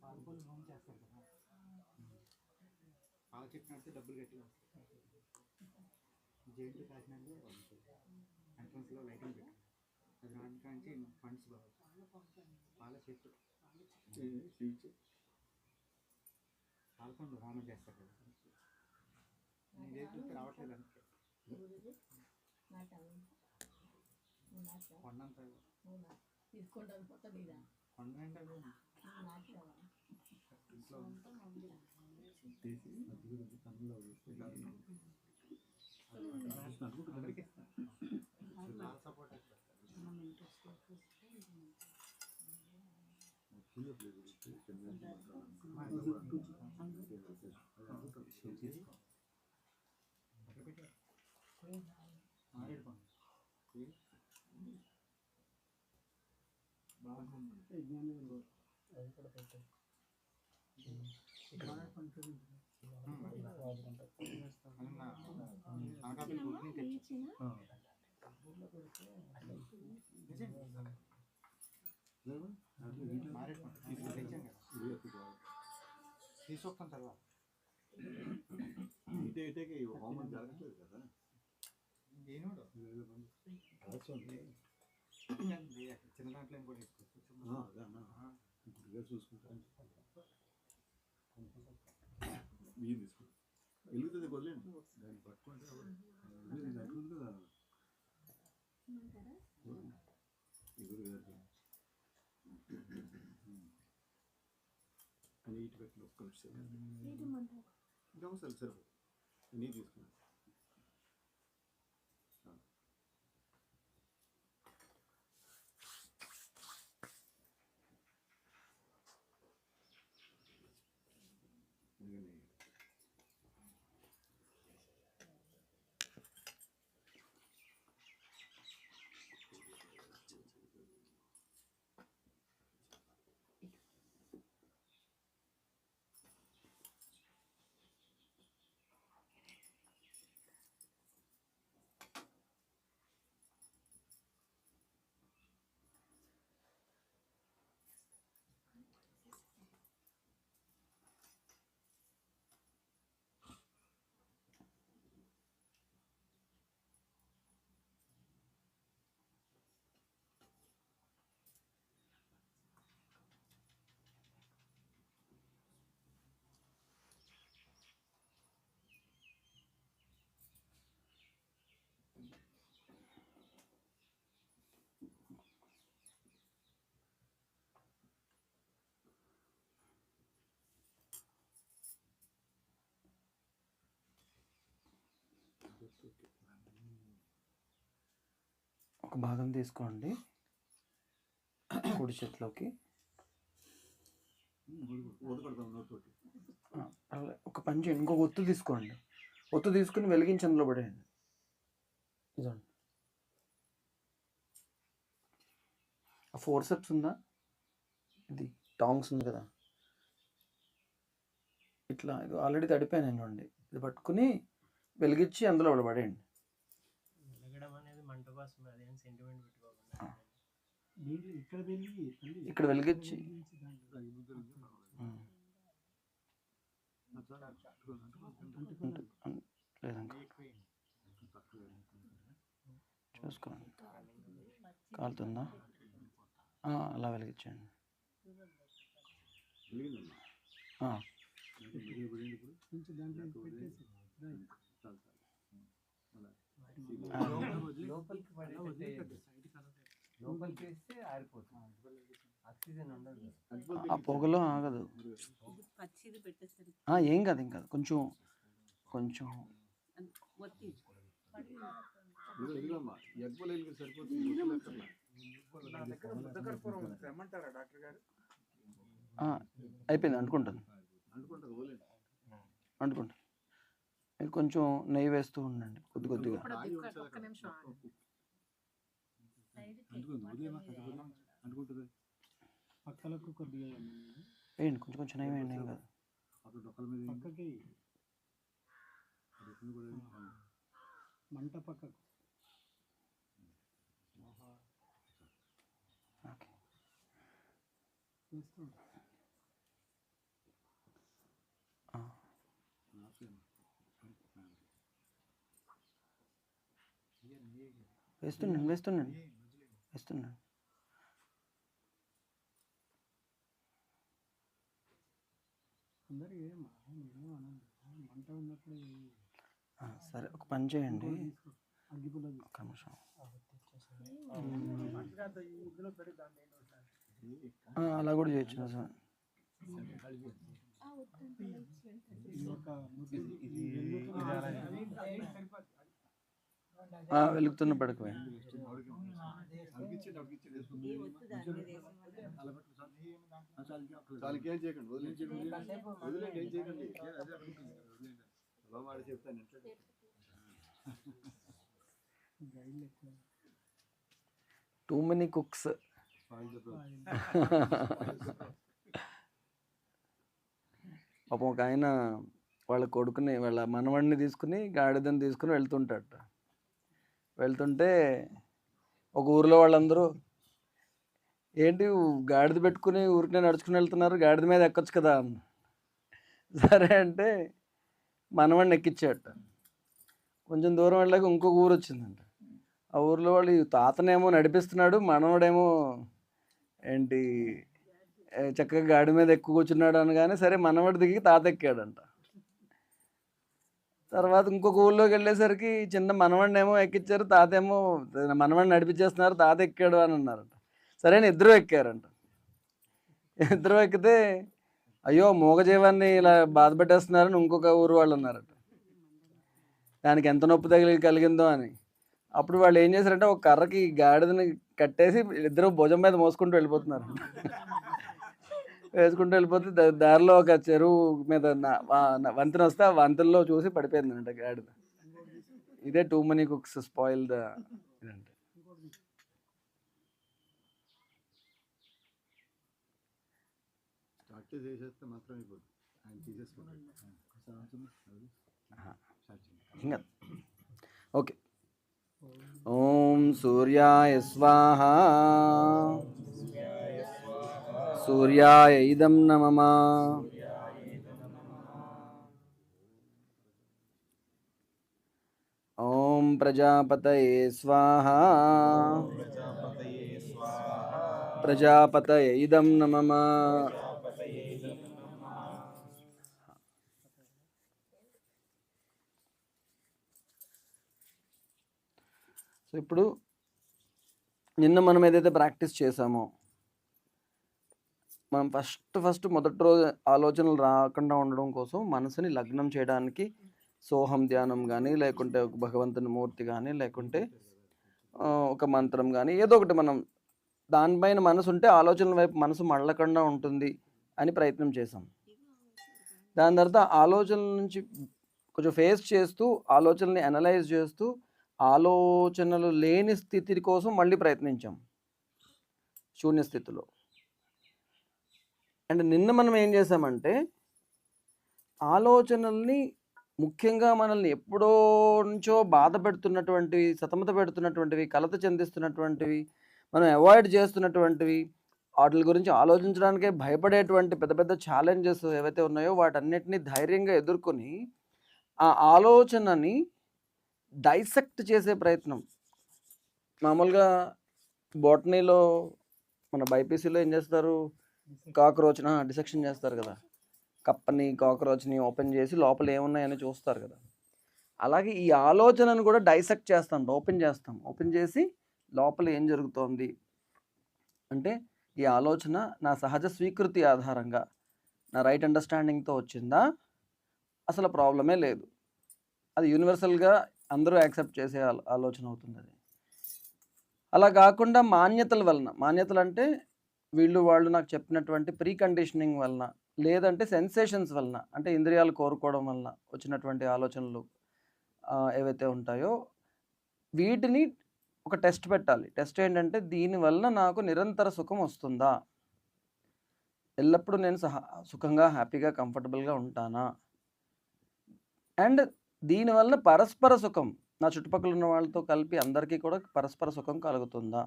Palakollu. Home చేస్తారు కదా. పాల చెప్పినట్టు డబ్బులు గట్టిగా జైలు కాకినాడలో ఎంట్రన్స్లో లైటింగ్ పెట్టారు అది రావడానికి నుంచి ఫండ్స్ బాగా పాల చెట్టు. పాలకొండ హోమం చేస్తారు కదా. నేను రావట్లేదు అందుకే. కొండంత కొండ అంటే ఇంట్లో చాలా సపోర్ట్ అనకాపల్లి గుడి తీసుకొస్తాను తర్వాత ఇటే ఇటేకి హోమం జరగట్లేదు కదా ఏనుడు చిన్న దాంట్లో ఏం కూడా తీసుకోవచ్చు చూసుకుంటాను మీరు వెలుగుతుంది వదిలేండి దాన్ని పట్టుకుంటే ఉంది కదా. ఎగురు గారు. పెట్టిన ఒక్క నిమిషం. ఇంకా అవసరం సరిపోదు నీ తీసుకున్నాను. ఒక భాగం తీసుకోండి. కుడి చేతిలోకి. ఒక పని చేయండి ఇంకొక ఒత్తు తీసుకోండి. ఒత్తు తీసుకుని వెలిగించి అందులో పడేయండి. ఇదండి ఆ ఫోర్ సెప్స్ ఉందా? ఇది టాంగ్స్ ఉంది కదా. ఇట్లా ఇది ఆల్రెడీ తడిపోయాను చూడండి. ఇది పట్టుకుని వెలిగించి అందులో పడేయండి. ఇక్కడ వెళ్ళి ఇక్కడ వెలిగించి. చూసుకోండి. కాలుతుందా? అలా వెలిగించండి. కొంచెం దాంట్లో పెట్టేసి. లోపలికి లోపలికి వేస్తే ఆరిపోతుంది. ఆక్సిజన్ ఉండదు. ఆ పొగలో ఆగదు. పచ్చిది పెట్టేసరికి. ఆ, ఏం కాదు ఏం కాదు. కొంచెం కొంచెం. అయిపోయింది ఓలేండి. అంటుకుంటుంది. మీరు కొంచెం నెయ్యి వేస్తూ ఉండండి కొద్ది కొద్దిగా. పక్కలకు కొద్దిగా వేయండి. కొంచెం కొంచెం నయం వేయండి ఏం కాదు. పక్కకి ఆ. మంట పక్కకు. ఓకే వేస్తుండు. ఆ. వేస్తున్నాను వేస్తున్నాను. వేస్తున్నాను. సరే ఒక పని చేయండి. ఒక్క నిమిషం. ఆ, అలా కూడా చేయొచ్చు నిజమే. ఒక. ఇది వెలుగుతున్న- ఎక్కువ. టూ మెనీ కుక్స్ పాపం ఒక ఆయన వాళ్ళ కొడుకుని వాళ్ళ మనవడిని తీసుకుని గాడిదని తీసుకుని వెళ్తుంటాడట. వెళ్తుంటే ఒక ఊరిలో వాళ్ళందరూ ఏంటి గాడిద పెట్టుకుని ఊరికే నడుచుకుని వెళ్తున్నారు గాడిద మీద ఎక్కొచ్చు కదా? సరే అంటే మనవాడిని ఎక్కించాడట కొంచెం దూరం వెళ్ళాక ఇంకొక ఊరు వచ్చిందంట. ఆ ఊర్లో వాళ్ళు ఈ తాతనేమో నడిపిస్తున్నాడు మనవడేమో ఏంటి చక్కగా గాడి మీద ఎక్కువ కూర్చున్నాడు అనగానే సరే మనవడి దిగి తాత ఎక్కాడంట. తర్వాత ఇంకొక ఊళ్ళోకి వెళ్ళేసరికి చిన్న మనవడిని ఏమో ఎక్కించారు తాత ఏమో మనవడిని నడిపించేస్తున్నారు తాత ఎక్కాడు అని అన్నారంట. సరే అని ఇద్దరు ఎక్కారంట. ఇద్దరు ఎక్కితే అయ్యో మూగజీవాన్ని ఇలా బాధపెట్టేస్తున్నారని ఇంకొక ఊరు వాళ్ళు అన్నారట. దానికి ఎంత నొప్పి తగిలి కలిగిందో అని. అప్పుడు వాళ్ళు ఏం చేశారంటే ఒక కర్రకి గాడిదని కట్టేసి ఇద్దరు భుజం మీద మోసుకుంటూ వెళ్ళిపోతున్నారు వేసుకుంటూ వెళ్ళిపోతే దారిలో ఒక చెరువు మీద వంతెన వస్తే ఆ వంతెనలో చూసి పడిపోయిందంట గాడిద. ఇదే too many cooks spoil the ఇదంటే ఓకే. ఓం సూర్యాయ స్వాహ. సూర్యాయ ఇదం నమమా ఓం ప్రజాపతయే స్వాహ. ప్రజాపతయ ఇదం నమమా సో ఇప్పుడు నిన్న మనం ఏదైతే ప్రాక్టీస్ చేసామో మనం ఫస్ట్ ఫస్ట్ మొదటి రోజు ఆలోచనలు రాకుండా ఉండడం కోసం మనసుని లగ్నం చేయడానికి సోహం ధ్యానం కానీ లేకుంటే ఒక భగవంతుని మూర్తి కానీ లేకుంటే ఒక మంత్రం కానీ ఏదో ఒకటి మనం దానిపైన మనసు ఉంటే ఆలోచనల వైపు మనసు మళ్ళకుండా ఉంటుంది అని ప్రయత్నం చేసాం దాని తర్వాత ఆలోచనల నుంచి కొంచెం ఫేస్ చేస్తూ ఆలోచనల్ని అనలైజ్ చేస్తూ ఆలోచనలు లేని స్థితి కోసం మళ్ళీ ప్రయత్నించాం. శూన్య స్థితిలో. అండ్ నిన్న మనం ఏం చేసామంటే ఆలోచనల్ని ముఖ్యంగా మనల్ని ఎప్పుడో నుంచో బాధ పెడుతున్నటువంటివి సతమత పెడుతున్నటువంటివి కలత చెందిస్తున్నటువంటివి మనం అవాయిడ్ చేస్తున్నటువంటివి వాటి గురించి ఆలోచించడానికే భయపడేటువంటి పెద్ద పెద్ద ఛాలెంజెస్ ఏవైతే ఉన్నాయో వాటన్నిటినీ ధైర్యంగా ఎదుర్కొని ఆ ఆలోచనని డైసెక్ట్ చేసే ప్రయత్నం. మామూలుగా బోటనీలో మన బైపీసీలో ఏం చేస్తారు? కాక్రోచ్న డిసెక్షన్ చేస్తారు కదా. కప్పని కాక్రోచ్ని ఓపెన్ చేసి లోపల ఏమున్నాయని చూస్తారు కదా. అలాగే ఈ ఆలోచనను కూడా డైసెక్ట్ చేస్తాం ఓపెన్ చేస్తాం. ఓపెన్ చేసి లోపల ఏం జరుగుతోంది? అంటే ఈ ఆలోచన నా సహజ స్వీకృతి ఆధారంగా నా రైట్ అండర్స్టాండింగ్తో వచ్చిందా? అసలు ప్రాబ్లమే లేదు. అది యూనివర్సల్గా అందరూ యాక్సెప్ట్ చేసే ఆలోచన అవుతుంది అది. అలా కాకుండా మాన్యతల వలన మాన్యతలు అంటే వీళ్ళు వాళ్ళు నాకు చెప్పినటువంటి ప్రీ కండిషనింగ్ వలన లేదంటే సెన్సేషన్స్ వలన అంటే ఇంద్రియాలు కోరుకోవడం వలన వచ్చినటువంటి ఆలోచనలు ఏవైతే ఉంటాయో వీటిని ఒక టెస్ట్ పెట్టాలి. టెస్ట్ ఏంటంటే దీనివల్ల నాకు నిరంతర సుఖం వస్తుందా? ఎల్లప్పుడూ నేను సహా సుఖంగా హ్యాపీగా కంఫర్టబుల్గా ఉంటానా? అండ్ దీనివల్ల పరస్పర సుఖం నా చుట్టుపక్కల ఉన్న వాళ్ళతో కలిపి అందరికీ కూడా పరస్పర సుఖం కలుగుతుందా?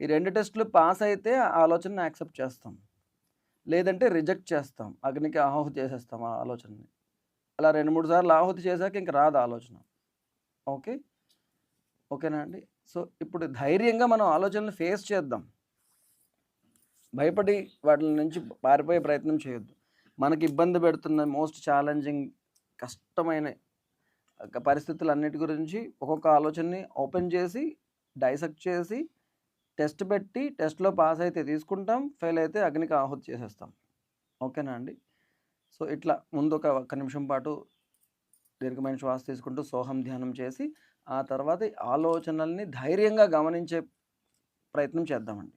ఈ రెండు టెస్టులు పాస్ అయితే ఆ ఆలోచనని యాక్సెప్ట్ చేస్తాం. లేదంటే రిజెక్ట్ చేస్తాం. అగ్నికి ఆహుతి చేసేస్తాం ఆ ఆలోచనని. అలా రెండు మూడు సార్లు ఆహుతి చేశాక ఇంక రాదు ఆలోచన. ఓకే? ఓకేనా అండి? సో ఇప్పుడు ధైర్యంగా మనం ఆలోచనలు ఫేస్ చేద్దాం. భయపడి వాటి నుంచి పారిపోయే ప్రయత్నం చేయొద్దు. మనకి ఇబ్బంది పెడుతున్న మోస్ట్ ఛాలెంజింగ్ కష్టమైన పరిస్థితులు పరిస్థితులన్నిటి గురించి ఒక్కొక్క ఆలోచనని ఓపెన్ చేసి డైసెక్ట్ చేసి టెస్ట్ పెట్టి టెస్ట్లో పాస్ అయితే తీసుకుంటాం ఫెయిల్ అయితే అగ్నికి ఆహుతి చేసేస్తాం. ఓకేనా అండి? సో ఇట్లా ముందు ఒక ఒక్క నిమిషం పాటు దీర్ఘమైన శ్వాస తీసుకుంటూ సోహం ధ్యానం చేసి ఆ తర్వాత ఆలోచనల్ని ధైర్యంగా గమనించే ప్రయత్నం చేద్దామండి.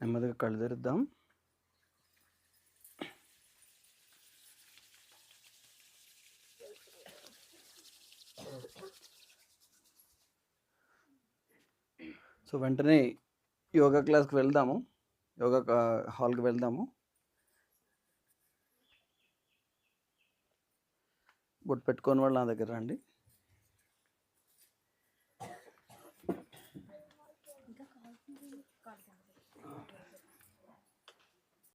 నెమ్మదిగా కళ్ళు తెరుద్దాం. సో వెంటనే యోగా క్లాస్కి వెళ్దాము. యోగా హాల్కి వెళ్దాము. బొట్టు పెట్టుకొని వాళ్ళు నా దగ్గర రండి.